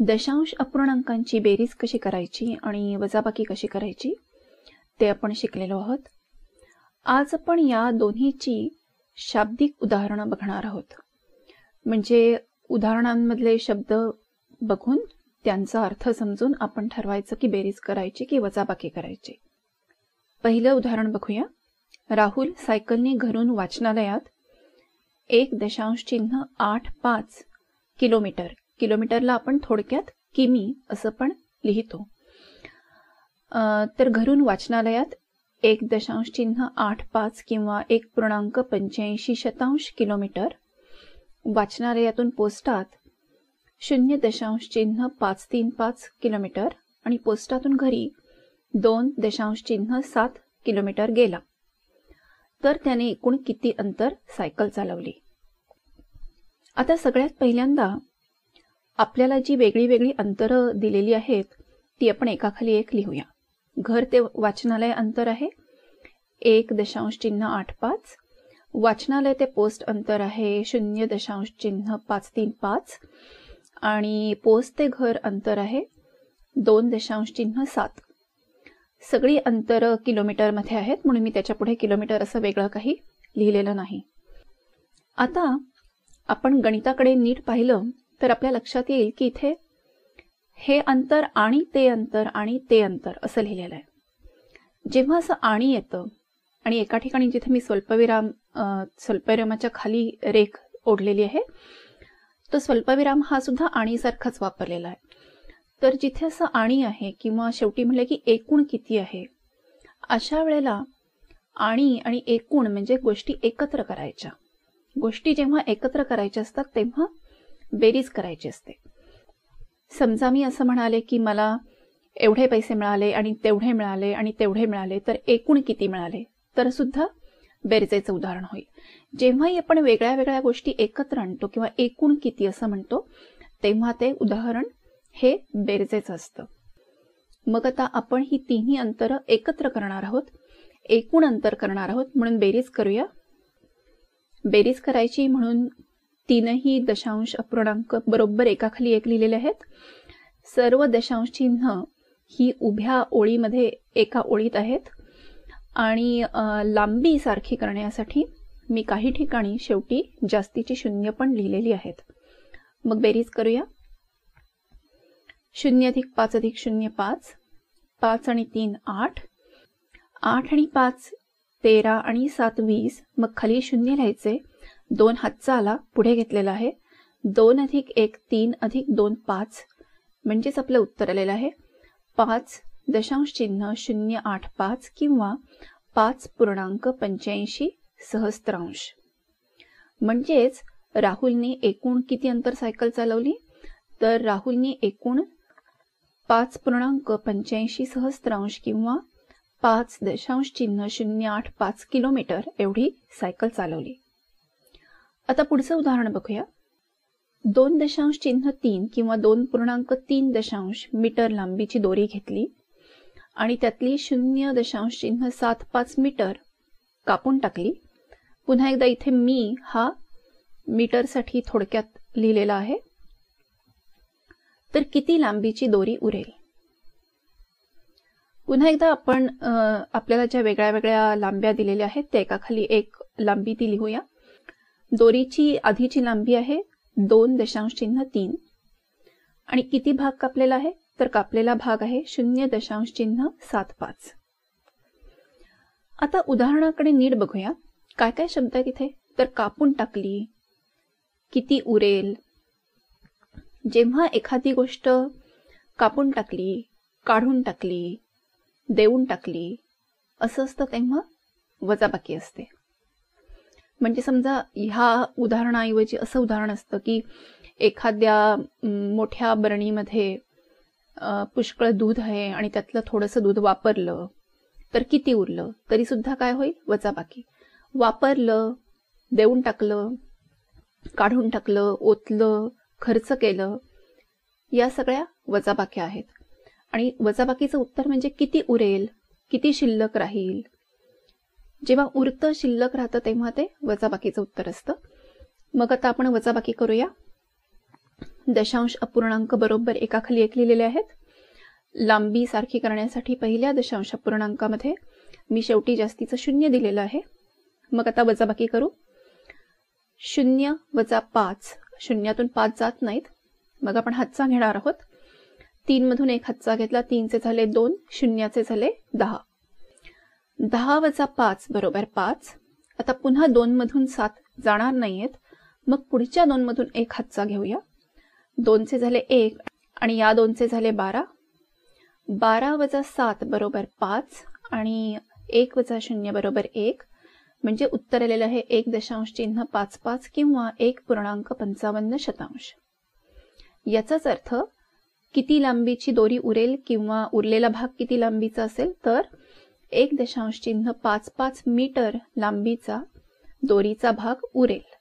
दशांश अपूर्णांकांची बेरीज कशी करायची आणि वजाबाकी कशी करायची ते आपण शिकलेलो आहोत. आज आपण या दोन्हीची शाब्दिक उदाहरणं बघणार आहोत. म्हणजे उदाहरणांमधले शब्द बघून त्यांचा अर्थ समजून आपण ठरवायचं की बेरीज करायची की वजाबाकी करायची. पहिलं उदाहरण बघूया. राहुल सायकलने घरून वाचनालयात एक दशांश चिन्ह आठ पाच किलोमीटर किलोमीटरला आपण थोडक्यात किमी असं पण लिहितो. तर घरून वाचनालयात एक दशांश चिन्ह आठ पाच किंवा एक पूर्णांक पंच्याऐंशी शतांश किलोमीटर. वाचनालयातून पोस्टात शून्य दशांश चिन्ह पाच तीन पाच किलोमीटर आणि पोस्टातून घरी दोन दशांश चिन्ह सात किलोमीटर गेला. तर त्याने एकूण किती अंतर सायकल चालवली? आता सगळ्यात पहिल्यांदा आपल्याला जी वेगळी वेगळी अंतरं दिलेली आहेत ती आपण एकाखाली एक लिहूया. घर ते वाचनालय अंतर आहे. एक दशांश चिन्ह आठ पाच. वाचनालय ते पोस्ट अंतर आहे. शून्य दशांश चिन्ह पाच तीन पाच. आणि पोस्ट ते घर अंतर आहे. दोन दशांश चिन्ह सात. सगळी अंतर किलोमीटरमध्ये आहेत म्हणून मी त्याच्या पुढे किलोमीटर असं वेगळं काही लिहिलेलं नाही. आता आपण गणिताकडे नीट पाहिलं तर आपल्या लक्षात येईल की इथे हे अंतर आणि ते अंतर आणि ते अंतर असं लिहिलेलं आहे. जेव्हा असं आणि येतं आणि एका ठिकाणी जिथे मी स्वल्पविराम स्वल्पविरामाच्या खाली रेख ओढलेली आहे तो स्वल्पविराम हा सुद्धा आणीसारखाच वापरलेला आहे. तर जिथे असं आणि आहे किंवा शेवटी म्हटलं की एकूण किती आहे अशा वेळेला आणि आणि एकूण म्हणजे गोष्टी एकत्र करायच्या. गोष्टी जेव्हा एकत्र करायच्या असतात तेव्हा बेरीज करायची असते. समजा मी असं म्हणाले की मला एवढे पैसे मिळाले आणि तेवढे मिळाले आणि तेवढे मिळाले तर एकूण किती मिळाले? तर सुद्धा बेरजेचं उदाहरण होईल. जेव्हाही आपण वेगळ्या वेगळ्या गोष्टी एकत्र आणतो किंवा एकूण किती असं म्हणतो तेव्हा ते उदाहरण हे बेरजेचं असतं. मग आता आपण ही तिन्ही अंतर एकत्र करणार आहोत एकूण अंतर करणार आहोत म्हणून बेरीज करूया. बेरीज करायची म्हणून तीनही दशांश अपूर्णांक बरोबर एकाखाली एक लिहिलेले आहेत. सर्व दशांश चिन्ह ही उभ्या ओळीमध्ये एका ओळीत आहेत. आणि लांबी सारखी करण्यासाठी मी काही ठिकाणी शेवटी जास्तीची शून्य पण लिहिलेली आहेत. मग बेरीज करूया. शून्य अधिक पाच अधिक शून्य पाच पाच आणि तीन आठ. आठ आणि पाच तेरा आणि सात वीस मग खाली शून्य लिहायचे. दोन हातचा आला पुढे घेतलेला आहे. दोन अधिक एक तीन अधिक दोन पाच. म्हणजेच आपलं उत्तर आलेलं आहे. पाच दशांश चिन्ह शून्य आठ पाच किंवा पाच पूर्णांक पंच्याऐंशी सहस्त्रांश. म्हणजेच राहुलने एकूण किती अंतर सायकल चालवली? तर राहुलने एकूण पाच पूर्णांक पंच्याऐंशी सहस्त्रांश किंवा पाच दशांश चिन्ह शून्य आठ पाच किलोमीटर एवढी सायकल चालवली. आता पुढचं उदाहरण बघूया. दोन दशांश चिन्ह तीन किंवा दोन पूर्णांक तीन दशांश मीटर लांबीची दोरी घेतली आणि त्यातली शून्य दशांश चिन्ह सात पाच मीटर कापून टाकली. पुन्हा एकदा इथे मी हा मीटरसाठी थोडक्यात लिहिलेला आहे. तर किती लांबीची दोरी उरेल? पुन्हा एकदा आपण आपल्याला ज्या वेगळ्या वेगळ्या लांब्या दिलेल्या आहेत त्या एकाखाली एक लांबी ती लिहूया. दोरीची आधीची लांबी आहे दोन दशांश चिन्ह तीन. आणि किती भाग कापलेला आहे? तर कापलेला भाग आहे शून्य दशांश चिन्ह सात पाच. आता उदाहरणाकडे नीट बघूया. काय काय शब्द आहेत इथे? तर कापून टाकली किती उरेल. जेव्हा एखादी गोष्ट कापून टाकली काढून टाकली देऊन टाकली असं असतं तेव्हा वजाबाकी असते. म्हणजे समजा ह्या उदाहरणाऐवजी असं उदाहरण असतं की एखाद्या मोठ्या बरणीमध्ये पुष्कळ दूध आहे आणि त्यातलं थोडंसं दूध वापरलं तर किती उरलं? तरी सुद्धा काय होईल? वचाबाकी वापरलं देऊन टाकलं काढून टाकलं ओतलं खर्च केलं या सगळ्या वजाबाक्या आहेत. आणि वजाबाकीचं उत्तर म्हणजे किती उरेल किती शिल्लक राहील जेव्हा उरतं शिल्लक राहतं तेव्हा ते वजाबाकीचं उत्तर असतं. मग आता आपण वजाबाकी करूया. दशांश अपूर्णांक बरोबर एकाखाली एक लिहिलेले आहेत. लांबी सारखी करण्यासाठी पहिल्या दशांश अपूर्णांकामध्ये मी शेवटी जास्तीचं शून्य दिलेलं आहे. मग आता वजाबाकी करू. शून्य वजा पाच. शून्यातून पाच जात नाहीत. मग आपण हातचा घेणार आहोत. तीन मधून एक हातचा घेतला तीनचे झाले दोन शून्याचे झाले दहा. दहा वजा पाच बरोबर पाच. आता पुन्हा दोन मधून सात जाणार नाहीयेत. मग पुढच्या दोन मधून एक हातचा घेऊया. दोनचे झाले एक आणि या दोनचे झाले बारा. बारा वजा सात बरोबर पाच आणि एक वजा शून्य बरोबर एक. म्हणजे उत्तर आलेलं आहे एक दशांश चिन्ह पाच पाच किंवा एक पूर्णांक पंचावन्न शतांश. याचाच अर्थ किती लांबीची दोरी उरेल किंवा उरलेला भाग किती लांबीचा असेल तर एक दशांश चिन्ह पाच पाच मीटर लांबीचा दोरीचा भाग उरेल.